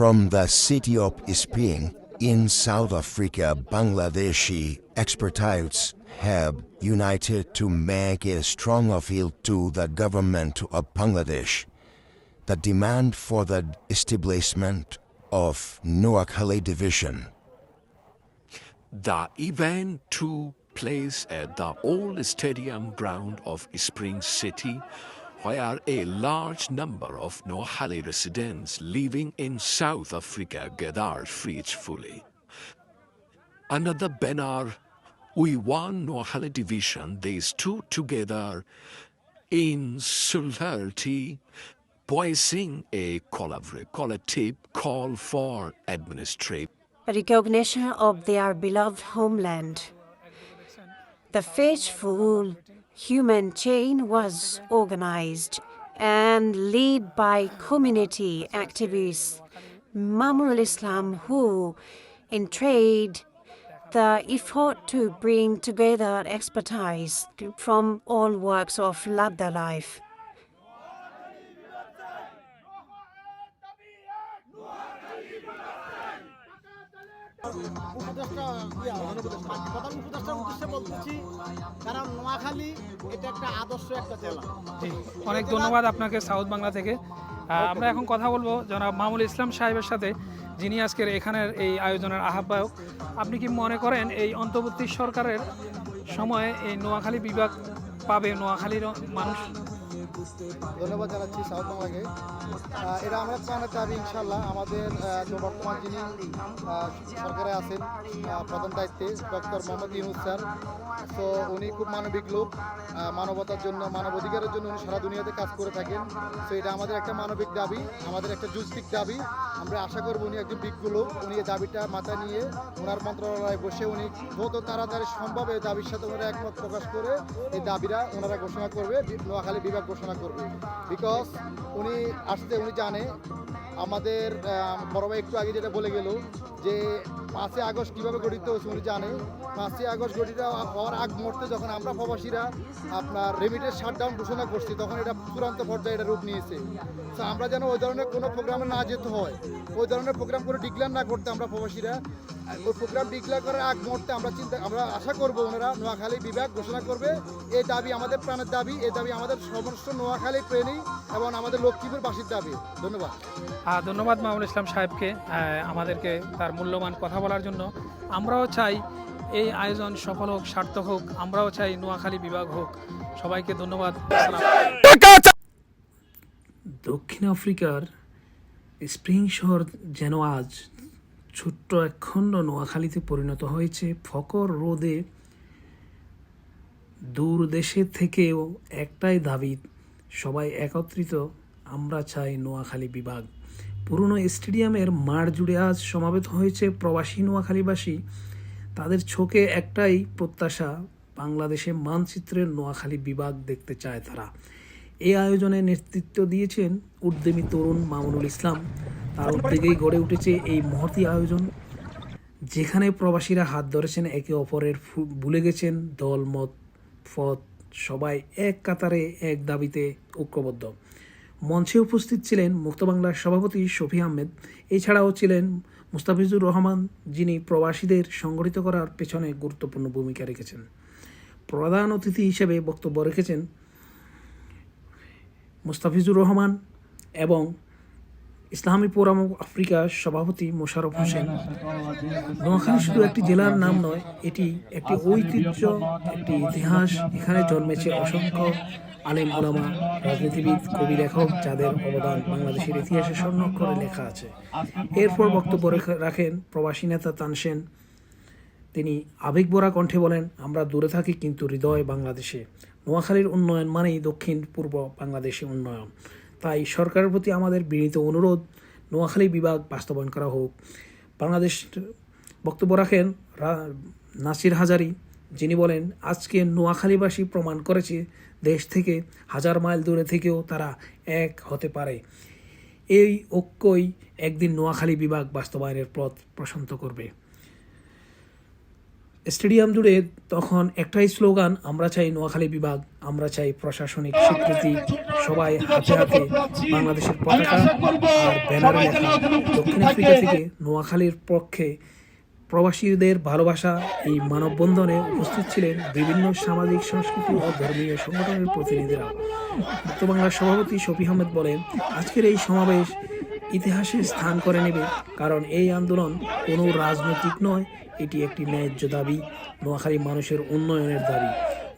From the city of Isping in South Africa, Bangladeshi experts have united to make a strong appeal to the government of Bangladesh. The demand for the establishment of Noakhali Division. The event took place at the old stadium ground of Spring City, where a large number of Nohali residents living in South Africa gathered peacefully. Under the banner, We won Nohali Division, they stood together in solidarity, voicing a collabor- collective call for administrative recognition of their beloved homeland. The faithful human chain was organized and led by community activists Mamul Islam who entreated the effort to bring together expertise from all walks of Labda life. উপদেষ্টা প্রধান উপদেষ্টার উদ্দেশ্যে বলতেছি কারণ নোয়াখালী এটা একটা আদর্শ একটা জেলা। অনেক ধন্যবাদ আপনাকে সাউথ বাংলা থেকে। আমরা এখন কথা বলব জনাব মামুল ইসলাম সাহেবের সাথে যিনি আজকের এখানের এই আয়োজনের আহ্বায়ক। আপনি কি মনে করেন এই অন্তর্বর্তী সরকারের সময়ে এই নোয়াখালী বিভাগ পাবে? নোয়াখালীর মানুষ ধন্যবাদ জানাচ্ছি সাউথ বাংলাকে। এটা আমরা দাবি ইনশাল্লাহ আমাদের বর্তমান যিনি সরকারে আছেন প্রধান দায়িত্বে ডক্টর মোহাম্মদ ইউনুস স্যার। তো উনি খুব মানবিক লোক মানবতার জন্য মানব অধিকারের জন্য উনি সারা দুনিয়াতে কাজ করে থাকেন। তো এটা আমাদের একটা মানবিক দাবি, আমাদের একটা যুক্তিক দাবি। আমরা আশা করব উনি একজন বিজ্ঞ লোক, উনি এই দাবিটা মাথায় নিয়ে ওনার মন্ত্রণালয়ে বসে উনি যত তাড়াতাড়ি সম্ভব এই দাবির সাথে ওনারা একমত প্রকাশ করে এই দাবিটা ওনারা ঘোষণা করবে, নোয়াখালী বিভাগ ঘোষণা করবে। বিকজ উনি আসতে, উনি জানে। আমাদের বড় ভাই একটু আগে যেটা বলে গেল যে পাঁচই আগস্ট কীভাবে গঠিত হয়েছে উনি জানে। পাঁচই আগস্ট গঠিত হওয়ার আগ মুহূর্তে যখন আমরা প্রবাসীরা আপনার রেমিটেড শাটডাউন ঘোষণা করছি, তখন এটা চূড়ান্ত পর্যায়ে এটা রূপ নিয়েছে। তো আমরা যেন ওই ধরনের কোনো প্রোগ্রামে না যেতে হয়, ওই ধরনের প্রোগ্রাম করে ডিক্লেয়ার না করতে আমরা প্রবাসীরা ওই প্রোগ্রাম ডিক্লেয়ার করার আগ মুহূর্তে আমরা চিন্তা আমরা আশা করব ওনারা নোয়াখালী বিভাগ ঘোষণা করবে। এই দাবি আমাদের প্রাণের দাবি এই দাবি আমাদের সমস্ত নোয়াখালী প্রেমী এবং আমাদের লক্ষ্মীপুর বাসীর দাবি। ধন্যবাদ। ধন্যবাদ মামুল ইসলাম সাহেবকে আমাদেরকে তার মূল্যবান কথা বলার জন্য। আমরাও চাই এই আয়োজন সফল হোক সার্থক হোক আমরাও চাই নোয়াখালী বিভাগ হোক। সবাইকে ধন্যবাদ। দক্ষিণ আফ্রিকার স্প্রিং শহর যেন আজ ছোট্ট একখণ্ড নোয়াখালীতে পরিণত হয়েছে। ফকর রোদে দূর দেশে থেকেও একটাই দাবি, সবাই একত্রিত, আমরা চাই নোয়াখালী বিভাগ। পুরনো স্টেডিয়ামের মাঠ জুড়ে আজ সমাবেত হয়েছে প্রবাসী নোয়াখালীবাসী। তাদের চোখে একটাই প্রত্যাশা, বাংলাদেশে মানচিত্রের নোয়াখালী বিভাগ দেখতে চায় তারা। এই আয়োজনে নেতৃত্ব দিয়েছেন উদ্যমী তরুণ মামুনুল ইসলাম। তার উদ্যোগেই গড়ে উঠেছে এই মহতি আয়োজন। যেখানে প্রবাসীরা হাত ধরেছেন একে অপরের ভুলে গেছেন, দল, মত, পথ, সবাই এক কাতারে, এক দাবিতে ঐক্যবদ্ধ। মঞ্চে উপস্থিত ছিলেন মুক্ত বাংলার সভাপতি শফি আহমেদ। এছাড়াও ছিলেন মুস্তাফিজুর রহমান, যিনি প্রবাসীদের সংগঠিত করার পেছনে গুরুত্বপূর্ণ ভূমিকা রেখেছেন। প্রধান অতিথি হিসেবে বক্তব্য রেখেছেন মুস্তাফিজুর রহমান এবং ইসলামী অফ আফ্রিকার সভাপতি মোশাররফ হোসেন। নোয়াখালী শুধু একটি জেলার নাম নয়, এটি একটি ঐতিহ্য, একটি ইতিহাস। এখানে জন্মেছে অসংখ্য আলেম ওলামা রাজনীতিবিদ, কবি লেখক, যাদের অবদান বাংলাদেশের ইতিহাসে স্বর্ণাক্ষরে লেখা আছে। এরপর বক্তব্য রাখেন প্রবাসী নেতা তানসেন তিনি আবেগভরা কণ্ঠে বলেন, আমরা দূরে থাকি কিন্তু হৃদয় বাংলাদেশে। নোয়াখালীর উন্নয়ন মানেই দক্ষিণ পূর্ব বাংলাদেশে উন্নয়ন। তাই সরকারের প্রতি আমাদের বিনীত অনুরোধ, নোয়াখালী বিভাগ বাস্তবায়ন করা হোক। বাংলাদেশ বক্তব্য রাখেন নাসির হাজারি। যিনি বলেন, আজকে নোয়াখালীবাসী প্রমাণ করেছে দেশ থেকে হাজার মাইল দূরে থেকেও তারা এক হতে পারে। এই ঐক্যই একদিন নোয়াখালী বিভাগ বাস্তবায়নের পথ প্রশান্ত করবে। স্টেডিয়াম জুড়ে তখন একটাই স্লোগান আমরা চাই নোয়াখালী বিভাগ আমরা চাই প্রশাসনিক স্বীকৃতি। সবাই হাতে হাতে বাংলাদেশের পতাকা আর ব্যানারে লেখা দক্ষিণ আফ্রিকা থেকে নোয়াখালীর পক্ষে প্রবাসীদের ভালোবাসা এই মানববন্ধনে উপস্থিত ছিলেন বিভিন্ন সামাজিক সংস্কৃতি ও ধর্মীয় সংগঠনের প্রতিনিধিরা। মুক্ত বাংলার সভাপতি শফি আহমেদ বলেন আজকের এই সমাবেশ ইতিহাসে স্থান করে নেবে কারণ এই আন্দোলন কোনো রাজনৈতিক নয় এটি একটি ন্যায্য দাবি। নোয়াখালী মানুষের উন্নয়নের দাবি।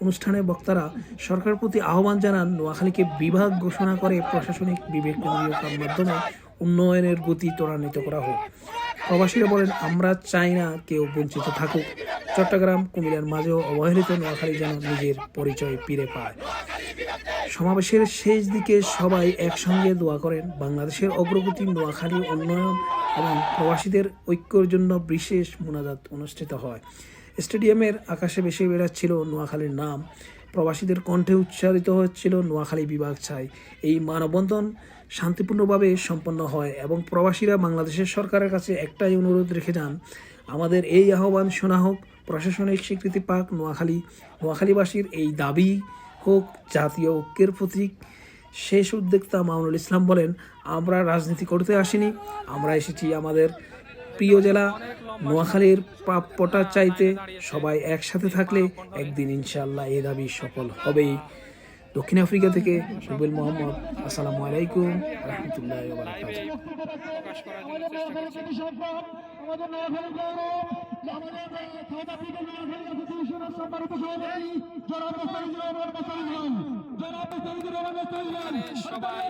অনুষ্ঠানে বক্তারা সরকারের প্রতি আহ্বান জানান, নোয়াখালীকে বিভাগ ঘোষণা করে প্রশাসনিক বিবেক কেন্দ্রীয়তার মাধ্যমে উন্নয়নের গতি ত্বরান্বিত করা হোক। প্রবাসীরা বলেন, আমরা চাই না কেউ বঞ্চিত থাকুক। চট্টগ্রাম, কুমিল্লার মাঝেও অবহেলিত নোয়াখালী যেন নিজের পরিচয় ফিরে পায়। সমাবেশের শেষ দিকে সবাই একসঙ্গে দোয়া করেন। বাংলাদেশের অগ্রগতি, নোয়াখালী উন্নয়ন এবং প্রবাসীদের ঐক্যর জন্য বিশেষ মোনাজাত অনুষ্ঠিত হয়। স্টেডিয়ামের আকাশে বেশি বেড়াচ্ছিল নোয়াখালীর নাম। প্রবাসীদের কণ্ঠে উচ্চারিত হচ্ছিল নোয়াখালী বিভাগ চাই এই মানববন্ধন শান্তিপূর্ণভাবে সম্পন্ন হয় এবং প্রবাসীরা বাংলাদেশের সরকারের কাছে একটাই অনুরোধ রেখে যান, আমাদের এই আহ্বান শোনা হোক। প্রশাসনিক স্বীকৃতি পাক নোয়াখালী। নোয়াখালীবাসীর এই দাবি হোক, জাতীয় ঐক্যের প্রতীক শেষ উদ্যোক্তা মামুনুল ইসলাম বলেন, আমরা রাজনীতি করতে আসিনি, আমরা এসেছি আমাদের প্রিয় জেলা নোয়াখালীর প্রাপ্যটা চাইতে। সবাই একসাথে থাকলে একদিন ইনশাল্লাহ এ দাবি সফল হবেই। দক্ষিণ আফ্রিকা থেকে রুবেল মোহাম্মদ, আসসালামু আলাইকুম, রহমতুল্লাহ আমাদের জনাব চৌধুরী রহমান খান সবাই